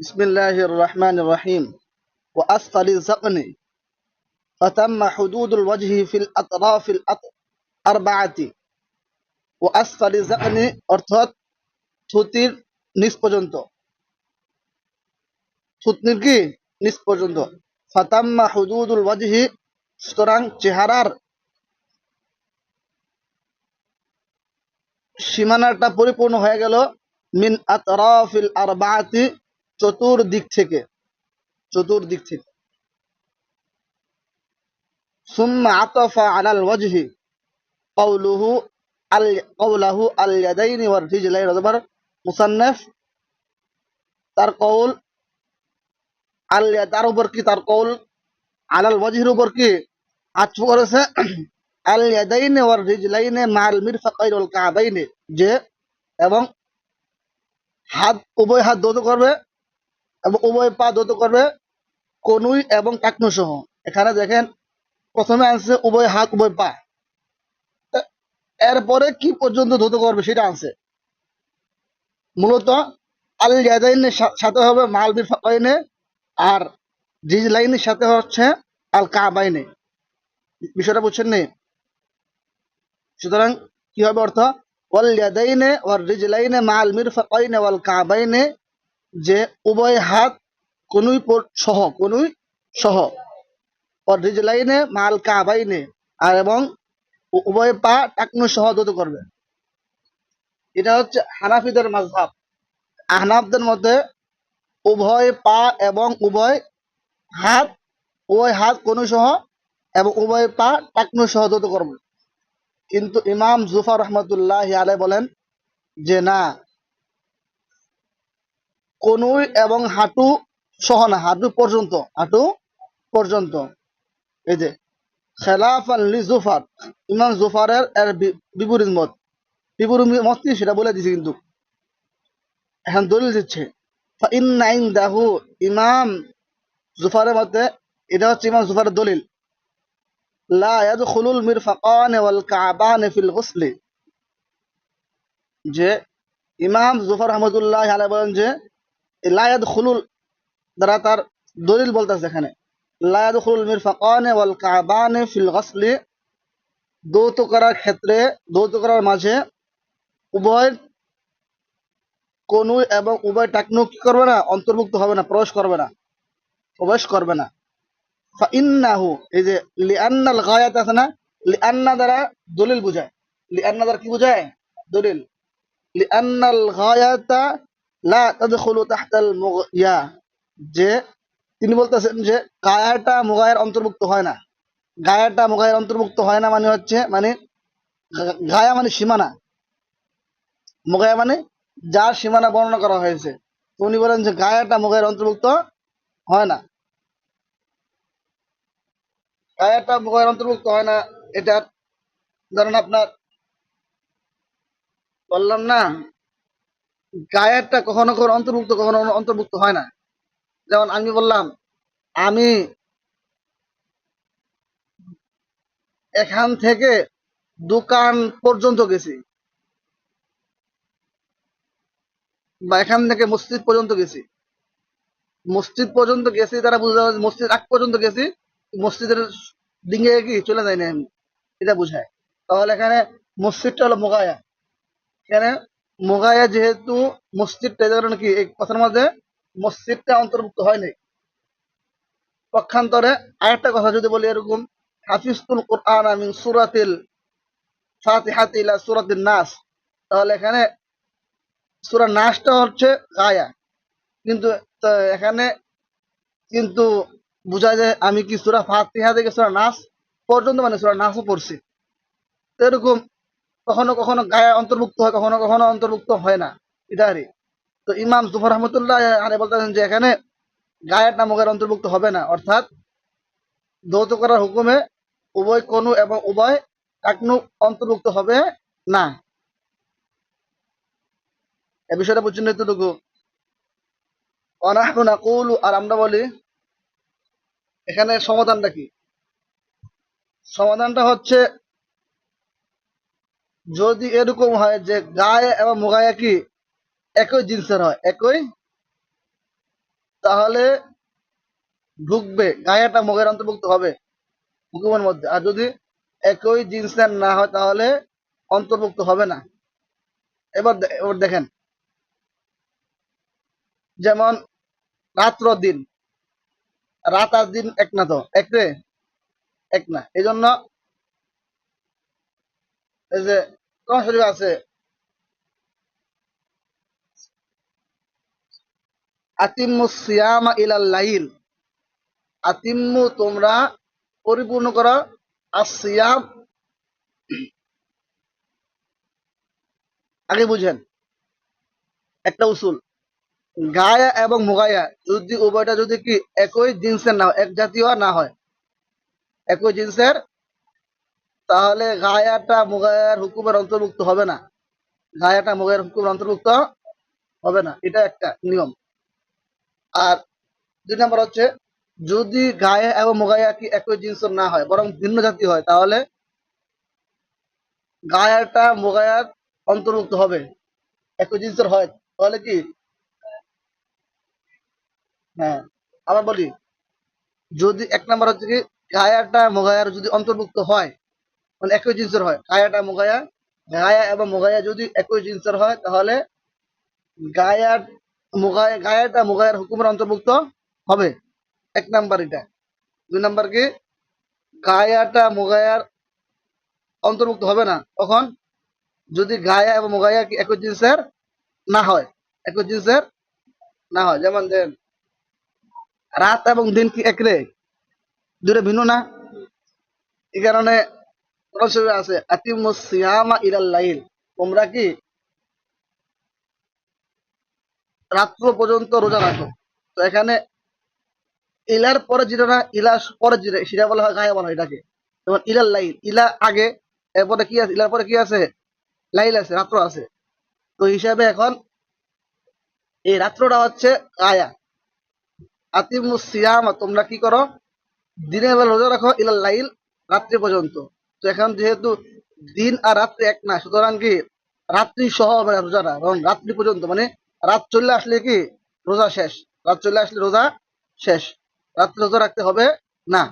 بسم الله الرحمن الرحيم وأسفل الذقن فتم حدود الوجه في الأطراف الأربعة وأسفل الذقن অর্থাৎ থুতির নিচ পর্যন্ত থুতনির কি নিচ পর্যন্ত ফাতাম্মা হুদুদুল ওয়াজহি সুতরাং চেহারার সীমানাটা পরিপূর্ণ হয়ে গেল মিন আতরাফিল আরবাতি চতুর্দিক থেকে চতুর্দিক থেকে। সুম্মা আতফা আলাল ওয়াজহি, কওলুহু আল, কওলাহু আল ইয়াদাইনি ওয়াল রিজলাইন অতঃপর মুসান্নাফ, তার কওল আল তার উপর কি, তার কওল আলাল ওয়াজহির উপর কি আচু করেছে? আল ইয়াদাইনি ওয়াল রিজলাইনে মাল মিরফাকাইন ওয়াল যে এবং হাত, উভয় হাত দৌত করবে এবং উভয় পা দৌত করবে কনুই এবং টাকনু সহ এখানে দেখেন, প্রথমে আনছে উভয় হাত, উভয় পা। এরপরে কি পর্যন্ত ধৌত করবে সেটা আনছে। মূলত আল ইয়াদাইনের সা- সাথে হবে মাল মিরফাকাইনে আর রিজলাইনের সাথে হচ্ছে আল কাবাইনে। বিষয়টা বুঝছেন নি? সুতরাং কি হবে অর্থ? ওয়ার রিজলাইনে মিরফাকাইনে ওয়াল কাবাইনে যে উভয় হাত কোনুই সহ কোনুই সহ। ওয়ার রিজলাইনে কাবাইনে আর এবং উভয় পা টাকনু সহ করবে। এটা হচ্ছে হানাফিদের মাযহাব। আহনাফদের মধ্যে উভয় পা এবং উভয় হাত উভয় হাত কোনু সহ এবং উভয় পা টাকনু সহ দত করবে। কিন্তু ইমাম জুফার রহমতুল্লাহ আলাই বলেন যে না কনুই এবং হাঁটু সহ না, হাঁটু পর্যন্ত হাঁটু পর্যন্ত। এই যে খেলাফ আলী জুফার, ইমাম জুফারের এর বিপরীত মত। বিপরীত মত কি সেটা বলে দিছে কিন্তু। এখন দলিল দিচ্ছে ইন দাহু ইমাম জুফারের মতে, এটা হচ্ছে ইমাম জুফারের দলিল। যে ইমাম জুফার বলেন যে খুলুল দ্বারা তার দলিল বলতেছে এখানে খুলুল ওয়াল কাবানে ফিল গসলি, দৌত করার ক্ষেত্রে, দৌত করার মাঝে উভয় কনু এবং উভয় টাকনু কি করবে না, অন্তর্ভুক্ত হবে না, প্রবেশ করবে না, প্রবেশ করবে না। ফাইন্নাহু, এই যে লিআন্নাল গায়াত আছে না, লিআন্না দ্বারা দলিল লিআন্না দ্বারা কি বুঝায়? দলিল। লিআন্নাল লা তাদখুলু তাহতাল মুগয়া। যে, তিনি বলতেছেন যে, গায়াটা মুগায়ের অন্তর্ভুক্ত হয় না। গায়াটা মুগায়ের অন্তর্ভুক্ত হয় না মানে হচ্ছে মানে গায়া মানে সীমানা। মুগায়া মানে যার সীমানা বর্ণনা করা হয়েছে। উনি বলেন যে, গায়াটা মুগায়ের অন্তর্ভুক্ত হয় না। গায়াটা মুগায়ের অন্তর্ভুক্ত হয় না এটা ধরেন আপনার বললাম না, গায়েরটা কখনো কখনো অন্তর্ভুক্ত কখনো অন্তর্ভুক্ত হয় না। যেমন আমি বললাম, আমি এখান থেকে দোকান পর্যন্ত গেছি। বা এখান থেকে মসজিদ পর্যন্ত গেছি। মসজিদ পর্যন্ত গেছি, তারা বুঝতে মসজিদ আগ পর্যন্ত গেছি। মসজিদের দিকে কি চলে যায়নি আমি এটা বুঝায়। তাহলে এখানে মসজিদটা হলো মোগায়া। এখানে মোগায়া যেহেতু মসজিদটা কারণে কি? এই কথার মধ্যে মসজিদটা অন্তর্ভুক্ত হয়নি পক্ষান্তরে আরেকটা কথা যদি বলি এরকম, হাফিজতুল কোরআন মিন সুরাতিল ফাতিহাতি ইলা সুরাতিন নাস। তাহলে এখানে সূরা নাসটা হচ্ছে গায়া। কিন্তু এখানে কিন্তু বোঝা যায় আমি কি সূরা ফাতিহা থেকে সূরা নাস পর্যন্ত মানে সূরা নাসও পড়ছি। এরকম কখনো কখনো গায়ে অন্তর্ভুক্ত হয়, কখনো কখনো অন্তর্ভুক্ত হয় না ইদারি। তো ইমাম জুফর রহমতুল্লাহ আরে বলতেছেন যে এখানে গায়ের নামকের অন্তর্ভুক্ত হবে না। অর্থাৎ যৌথ করার হুকুমে উভয় কনু এবং উভয় কাকনু অন্তর্ভুক্ত হবে না। এ বিষয়টা বুঝছেন এতটুকু? অনাহনু নাকুলু, আর আমরা বলি এখানে সমাধানটা কি? সমাধানটা হচ্ছে, যদি এরকম হয় যে গায়ে এবং মুগায়ে কি একই জিন্সের হয়, একই, তাহলে ঢুকবে গায়েটা মুখের অন্তর্ভুক্ত হবে হুকুমের মধ্যে। আর যদি একই জিন্সের না হয়, তাহলে অন্তর্ভুক্ত হবে না। এবার এবার দেখেন। যেমন, রাত্র দিন। রাত আর দিন এক না তো, এক রে? এক না। এই জন্য এই যে কোরআন শরীফ আছে আতিম্মু সিয়ামা ইলাল লাইল আতিম্মু তোমরা পরিপূর্ণ করো, আর সিয়াম আগে বুঝেন। একটা উসুল। গায়া এবং মুগায়া, যদি উভয়টা যদি কি একই জিন্সের না এক জাতীয় না হয়? একই জিন্সের? তাহলে গায়াটা মুগায়ার হুকুমের অন্তর্ভুক্ত হবে না। গায়াটা মুগায়ার হুকুমের অন্তর্ভুক্ত হবে না। এটা একটা নিয়ম। আর দুই নম্বর হচ্ছে, যদি গায়ে এবং মুগায়া কি একই জিন্সের না হয়, বরং ভিন্ন জাতি হয়, তাহলে গায়াটা মুগায়ার অন্তর্ভুক্ত হবে। একই জিন্সের হয়। তাহলে কি? হ্যাঁ আবার বলি, যদি এক নাম্বার হচ্ছে কি গায়াটা মোগায়ার যদি অন্তর্ভুক্ত হয় মানে একই জিন্সের হয় গায়াটা মোগায়া গায়া এবং মোগায়া যদি একই জিন্সের হয়, তাহলে গায়ার মোগায়া গায়াটা মোগায়ার হুকুমের অন্তর্ভুক্ত হবে। এক নাম্বার এটা। দুই নাম্বার কি গায়াটা মোগায়ার অন্তর্ভুক্ত হবে না, তখন যদি গায়া এবং মোগায়া একই জিন্সের না হয়, একই জিন্সের না হয়। যেমন রাত এবং দিন কি একরে দুটো ভিন্ন না? এই কারণে আছে, আতিমুস সিয়ামা ইলাল লাইল। তোমরা কি রাত্র পর্যন্ত রোজা রাখো? তো এখানে ইলার পরে যেটা না ইলার পরে যেটা, সেটা বলা হয় গায়ে বলা হয় এটাকে। যেমন ইলাল লাইল, ইলা আগে, এরপরে কি আছে, ইলার পরে কি আছে? লাইল আছে, রাত্র আছে। তো হিসাবে এখন এই রাত্রটা হচ্ছে গায়া আতিমুস সিয়ামা তোমরা কি করো? দিনের বেলা রোজা রাখো ইলাল লাইল, রাত্রি পর্যন্ত। তো এখন যেহেতু দিন আর রাত্রি এক না, সুতরাং কি রাত্রি সহ হবে না রোজাটা, কারণ রাত্রি পর্যন্ত মানে রাত চলে আসলে কি রোজা শেষ। রাত চলে আসলে রোজা শেষ। রাত্রি রোজা রাখতে হবে না।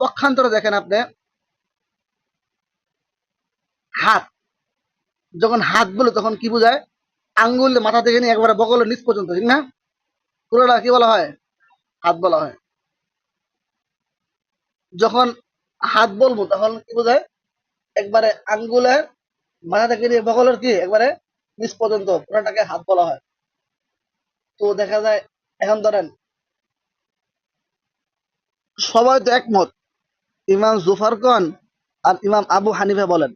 পক্ষান্তরে দেখেন আপনি, হাত, যখন হাত বলে তখন কি বোঝায়? আঙ্গুল মাথা থেকে নিয়ে একবারে বগলের নিচ পর্যন্ত, ঠিক না? পুরোটা কি বলা হয়? হাত বলা হয়। যখন হাত বলব, তখন কি বোঝায়? একবারে আঙ্গুলের মাথা থেকে নিয়ে বগলের কি? একবারে নিচ পর্যন্ত পুরোটাকে হাত বলা হয়। তো দেখা যায়, এখন ধরেন, সবাই তো একমত। ইমাম জুফার খান আর ইমাম আবু হানিফা বলেন।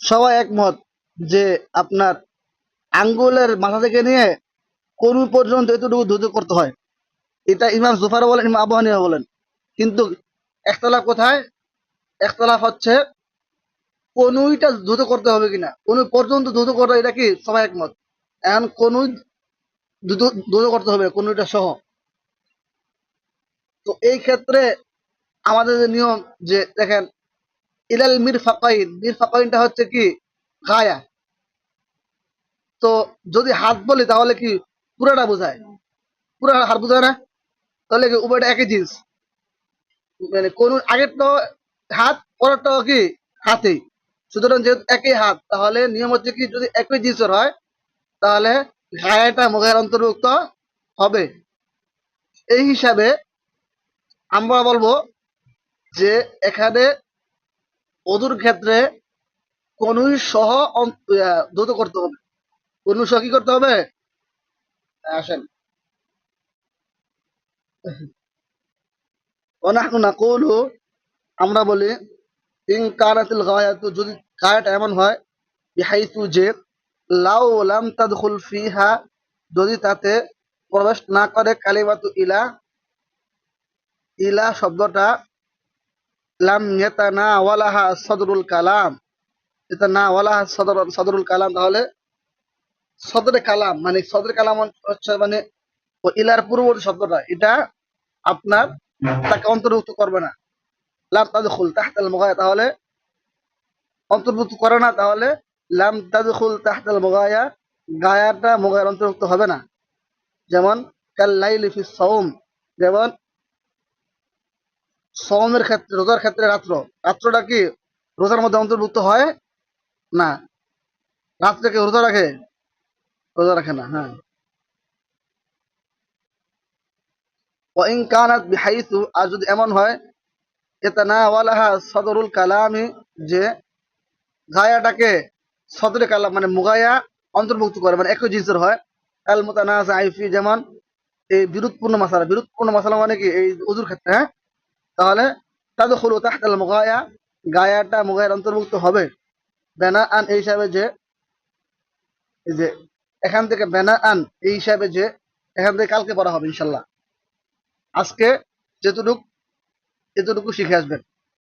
সবাই একমত যে আপনার আঙ্গুলের মাথা থেকে নিয়ে কোন পর্যন্ত এতটুকু ধুত করতে হয়। এটা ইমাম জুফার বলেন, ইমাম আবু হানিফা বলেন। কিন্তু একতলাফ কোথায়? একতলাফ হচ্ছে, কোনুইটা দ্রুত করতে হবে কিনা? কোন পর্যন্ত দ্রুত করতে এটা কি সবাই একমত? এখন কোন দ্রুত করতে হবে, কোনুইটা সহ। তো এই ক্ষেত্রে আমাদের যে নিয়ম, যে দেখেন, ইলাল মির ফাকাইন মির ফাকাইনটা হচ্ছে কি? গায়া। তো যদি হাত বলি তাহলে কি পুরাটা বোঝায়। পুরা হার বোঝায় না? তাহলে কি উভয়টা একই জিনিস? মানে কোন আগের তো হাত পরেরটাও কি? হাতেই। সুতরাং যেহেতু একই হাত, তাহলে নিয়ম হচ্ছে কি, যদি একই জিনিসের হয়, তাহলে গায়েটা মুখের অন্তর্ভুক্ত হবে। এই হিসাবে আমরা বলব যে এখানে অদূর ক্ষেত্রে কোনুই সহ দ্রুত করতে হবে। কোনু সহ কি করতে হবে? আসেন নাকুলু আমরা বলি ইন কারাতুল গায়াতু যদি গায়াটা এমন হয় বিহাইতু যে লাউ লাম তাদখুল ফিহা যদি তাতে প্রবেশ না করে কালিমাতু ইলা ইলা শব্দটা, লাম নেতা না ওয়ালাহা সদরুল কালাম এটা না ওয়ালাহা সদর, সদরুল কালাম তাহলে সদরে কালাম মানে সদরে কালাম হচ্ছে মানে ইলার পূর্ববর্তী শব্দটা, এটা আপনার তাকে অন্তর্ভুক্ত করবে না। লাম তাদখুল তাহতাল মুগায়া, তাহলে অন্তর্ভুক্ত করে না, তাহলে লাম তাদখুল তাহতাল মুগায়া, গায়াটা মুগায়ের অন্তর্ভুক্ত হবে না। যেমন কাল্লাইলি ফি সওম, যেমন, সওমের ক্ষেত্রে, রোজার ক্ষেত্রে রাত্র। রাত্রটা কি রোজার মধ্যে অন্তর্ভুক্ত হয় না? রাত্রে কেউ রোজা রাখে? রোজা রাখে না হ্যাঁ। কানাত বিহাইসু, আর যদি এমন হয় সদরুল কালামি, যে গায়াটাকে সদরে কালাম মানে মুগায়া অন্তর্ভুক্ত করে মানে একই জিনিসের হয় আইফি যেমন, এই বিরোধপূর্ণ মশালা বিরোধপূর্ণ মশালা মানে কি, এই উজুর ক্ষেত্রে হ্যাঁ? তাহলে তাহতাল মুগায়া, গায়াটা মুগায়ের অন্তর্ভুক্ত হবে। বেনা আন এই হিসাবে যে যে এখান থেকে বেনা আন, এই হিসাবে যে এখান থেকে কালকে পড়া হবে, ইনশাল্লাহ। আজকে যেটুকু, এতটুকু শিখে আসবেন।